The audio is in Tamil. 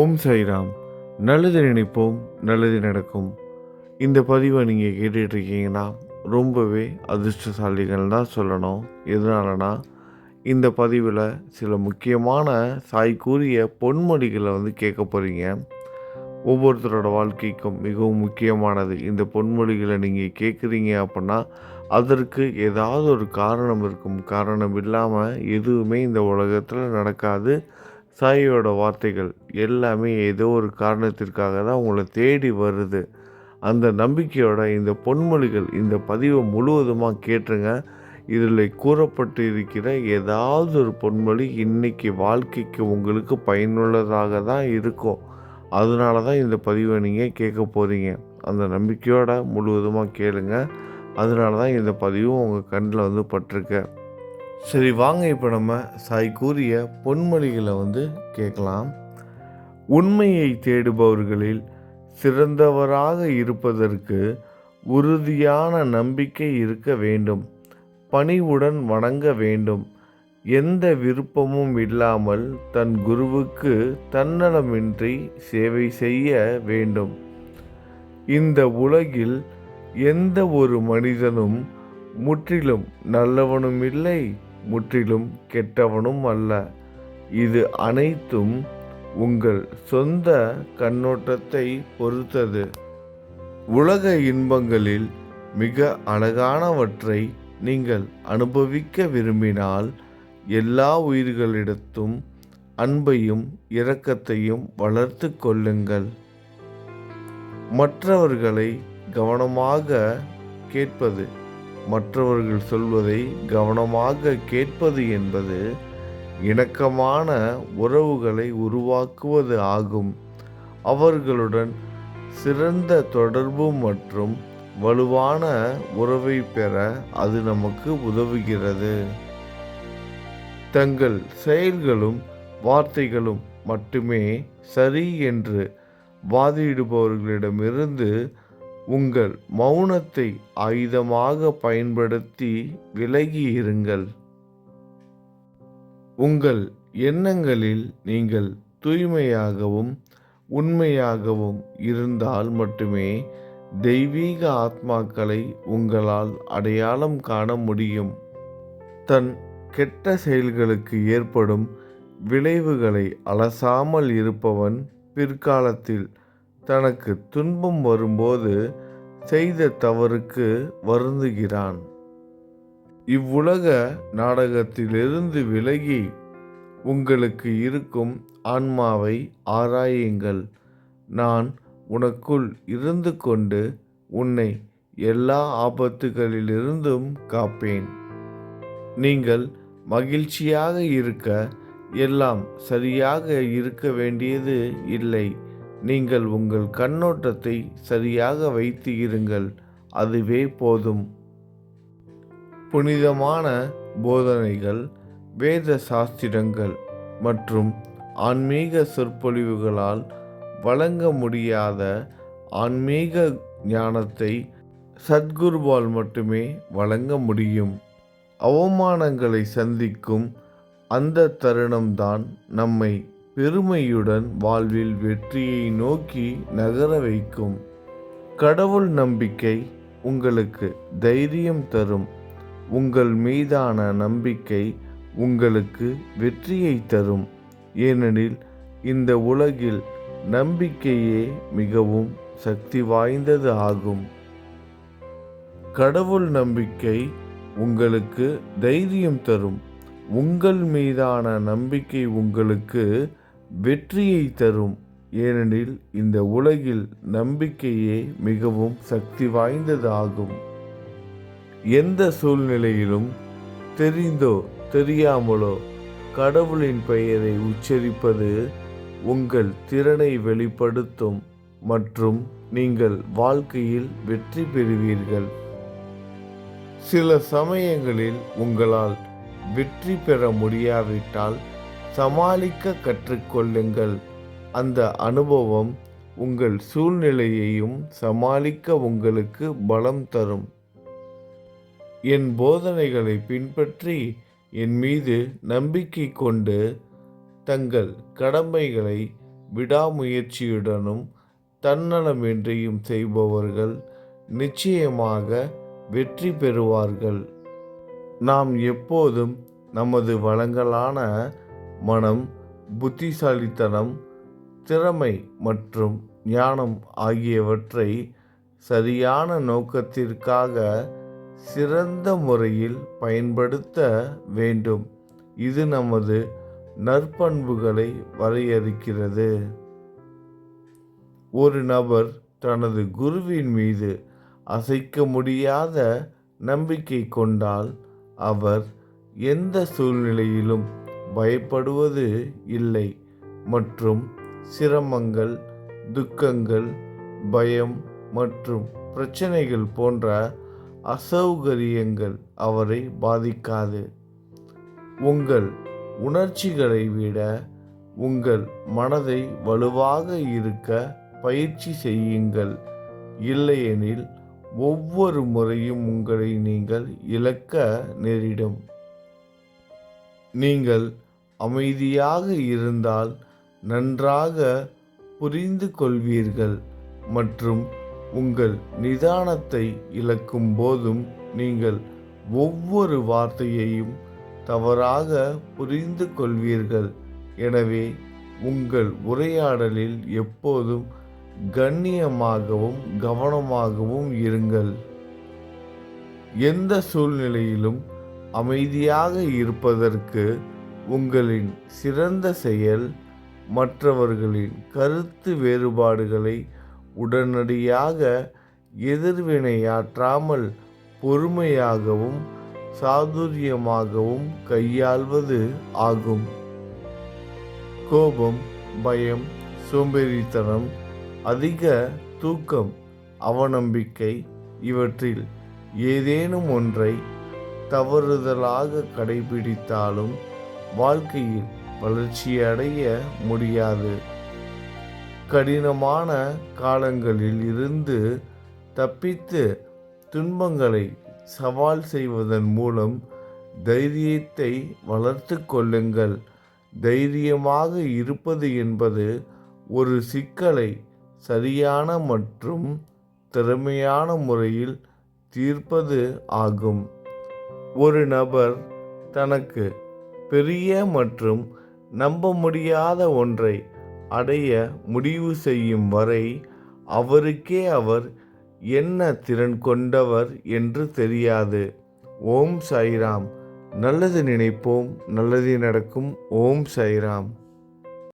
ஓம் சாய்ராம். நல்லது நினைப்போம் நல்லது நடக்கும். இந்த பதிவை நீங்கள் கேட்டுட்ருக்கீங்கன்னா ரொம்பவே அதிர்ஷ்டசாலிகள் தான் சொல்லணும். எதனாலனா இந்த பதிவில் சில முக்கியமான சாய் கூறிய பொன்மொழிகளை வந்து கேட்க போகிறீங்க ஒவ்வொருத்தரோட வாழ்க்கைக்கும் மிகவும் முக்கியமானது இந்த பொன்மொழிகளை நீங்கள் கேட்குறீங்க அப்படின்னா அதற்கு ஏதாவது ஒரு காரணம் இருக்கும். காரணம் இல்லாமல் எதுவுமே இந்த உலகத்தில் நடக்காது. சாயோட வார்த்தைகள் எல்லாமே ஏதோ ஒரு காரணத்திற்காக தான் உங்களை தேடி வருது. அந்த நம்பிக்கையோட இந்த பொன்மொழிகள் இந்த பதிவை முழுவதுமாக கேட்டுருங்க. இதில் கூறப்பட்டு இருக்கிற ஏதாவது ஒரு பொன்மொழி இன்றைக்கி வாழ்க்கைக்கு உங்களுக்கு பயனுள்ளதாக தான் இருக்கும். அதனால தான் இந்த பதிவை நீங்கள் கேட்க போகிறீங்க அந்த நம்பிக்கையோட முழுவதுமாக கேளுங்க. அதனால தான் இந்த பதிவும் உங்கள் கண்ணில் வந்து பட்டிருக்க. சரி வாங்க இப்போ நம்ம சாய் கூறிய பொன்மொழிகளை வந்து கேட்கலாம். உண்மையை தேடுபவர்களில் சிறந்தவராக இருப்பதற்கு உறுதியான நம்பிக்கை இருக்க வேண்டும். பணிவுடன் வணங்க வேண்டும். எந்த விருப்பமும் இல்லாமல் தன் குருவுக்கு தன்னலமின்றி சேவை செய்ய வேண்டும். இந்த உலகில் எந்த ஒரு மனிதனும் முற்றிலும் நல்லவனும் இல்லை முற்றிலும் கெட்டவனும் அல்ல. இது அனைத்தும் உங்கள் சொந்த கண்ணோட்டத்தை பொறுத்தது. உலக இன்பங்களில் மிக அழகானவற்றை நீங்கள் அனுபவிக்க விரும்பினால் எல்லா உயிர்களிடத்தும் அன்பையும் இரக்கத்தையும் வளர்த்து கொள்ளுங்கள். மற்றவர்களை கவனமாக கேட்பது. மற்றவர்கள் சொல்வதை கவனமாக கேட்பது என்பது இணக்கமான உறவுகளை உருவாக்குவது ஆகும். அவர்களுடன் சிறந்த தொடர்பு மற்றும் வலுவான உறவை பெற அது நமக்கு உதவுகிறது. தங்கள் செயல்களும் வார்த்தைகளும் மட்டுமே சரி என்று வாதிடுபவர்களிடமிருந்து உங்கள் மௌனத்தை ஆயுதமாக பயன்படுத்தி விலகி இருங்கள். உங்கள் எண்ணங்களில் நீங்கள் தூய்மையாகவும் உண்மையாகவும் இருந்தால் மட்டுமே தெய்வீக ஆத்மாக்களை உங்களால் அடையாளம் காண முடியும். தன் கெட்ட செயல்களுக்கு ஏற்படும் விளைவுகளை அலசாமல் இருப்பவன் பிற்காலத்தில் தனக்கு துன்பம் வரும்போது செய்த தவறுக்கு வருந்துகிறான். இவ்வுலக நாடகத்திலிருந்து விலகி உங்களுக்கு இருக்கும் ஆன்மாவை ஆராயுங்கள். நான் உனக்குள் இருந்து கொண்டு உன்னை எல்லா ஆபத்துகளிலிருந்தும் காப்பேன். நீங்கள் மகிழ்ச்சியாக இருக்க எல்லாம் சரியாக இருக்க வேண்டியது இல்லை. நீங்கள் உங்கள் கண்ணோட்டத்தை சரியாக வைத்து இருங்கள். அதுவே போதும். புனிதமான போதனைகள் வேத சாஸ்திரங்கள் மற்றும் ஆன்மீக சொற்பொழிவுகளால் வழங்க முடியாத ஆன்மீக ஞானத்தை சத்குருவால் மட்டுமே வழங்க முடியும். அவமானங்களை சந்திக்கும் அந்த தருணம்தான் நம்மை பெருமையுடன் வாழ்வில் வெற்றியை நோக்கி நகர வைக்கும். கடவுள் நம்பிக்கை உங்களுக்கு தைரியம் தரும். உங்கள் மீதான நம்பிக்கை உங்களுக்கு வெற்றியை தரும். ஏனெனில் இந்த உலகில் நம்பிக்கையே மிகவும் சக்தி வாய்ந்தது ஆகும். கடவுள் நம்பிக்கை உங்களுக்கு தைரியம் தரும். உங்கள் மீதான நம்பிக்கை உங்களுக்கு வெற்றியை தரும். ஏனெனில் இந்த உலகில் நம்பிக்கையே மிகவும் சக்தி வாய்ந்ததாகும். எந்த சூழ்நிலையிலும் தெரிந்தோ தெரியாமலோ கடவுளின் பெயரை உச்சரிப்பது உங்கள் திறனை வெளிப்படுத்தும் மற்றும் நீங்கள் வாழ்க்கையில் வெற்றி பெறுவீர்கள். சில சமயங்களில் உங்களால் வெற்றி பெற முடியாவிட்டால் சமாளிக்க கற்றுக்கொள்ளுங்கள். அந்த அனுபவம் உங்கள் சூழ்நிலையையும் சமாளிக்க உங்களுக்கு பலம் தரும். என் போதனைகளை பின்பற்றி என் மீது நம்பிக்கை கொண்டு தங்கள் கடமைகளை விடாமுயற்சியுடனும் தன்னலமின்றியும் செய்பவர்கள் நிச்சயமாக வெற்றி பெறுவார்கள். நாம் எப்போதும் நமது வளங்களான மனம் புத்திசாலித்தனம் திறமை மற்றும் ஞானம் ஆகியவற்றை சரியான நோக்கத்திற்காக சிறந்த முறையில் பயன்படுத்த வேண்டும். இது நமது நற்பண்புகளை வரையறுக்கிறது. ஒரு நபர் தனது குருவின் மீது அசைக்க முடியாத நம்பிக்கை கொண்டால் அவர் எந்த சூழ்நிலையிலும் பயப்படுவது இல்லை. மற்றும் சிரமங்கள் துக்கங்கள் பயம் மற்றும் பிரச்சனைகள் போன்ற அசௌகரியங்கள் அவரை பாதிக்காது. உங்கள் உணர்ச்சிகளை விட உங்கள் மனதை வலுவாக இருக்க பயிற்சி செய்யுங்கள். இல்லையெனில் ஒவ்வொரு முறையும் உங்களை நீங்கள் இழக்க நேரிடும். நீங்கள் அமைதியாக இருந்தால் நன்றாக புரிந்து கொள்வீர்கள் மற்றும் உங்கள் நிதானத்தை இழக்கும் போதும் நீங்கள் ஒவ்வொரு வார்த்தையையும் தவறாக புரிந்து கொள்வீர்கள். எனவே உங்கள் உரையாடலில் எப்போதும் கண்ணியமாகவும் கவனமாகவும் இருங்கள். எந்த சூழ்நிலையிலும் அமைதியாக இருப்பதற்கு உங்களின் சிறந்த செயல் மற்றவர்களின் கருத்து வேறுபாடுகளை உடனடியாக எதிர்வினையாற்றாமல் பொறுமையாகவும் சாதுரியமாகவும் கையாள்வது ஆகும். கோபம் பயம் சோம்பேறித்தனம் அதிக தூக்கம் அவநம்பிக்கை இவற்றில் ஏதேனும் ஒன்றை தவறுதலாக கடைபிடித்தாலும் வாழ்க்கையில் வளர்ச்சியடைய முடியாது. கடினமான காலங்களில் இருந்து தப்பித்து துன்பங்களை சவால் செய்வதன் மூலம் தைரியத்தை வளர்த்து கொள்ளுங்கள். தைரியமாக இருப்பது என்பது ஒரு சிக்கலை சரியான மற்றும் திறமையான முறையில் தீர்ப்பது ஆகும். ஒரு நபர் தனக்கு பெரிய மற்றும் நம்ப முடியாத ஒன்றை அடைய முடிவு செய்யும் வரை அவருக்கே அவர் என்ன திறன் கொண்டவர் என்று தெரியாது. ஓம் சாய்ராம். நல்லது நினைப்போம் நல்லது நடக்கும். ஓம் சாய்ராம்.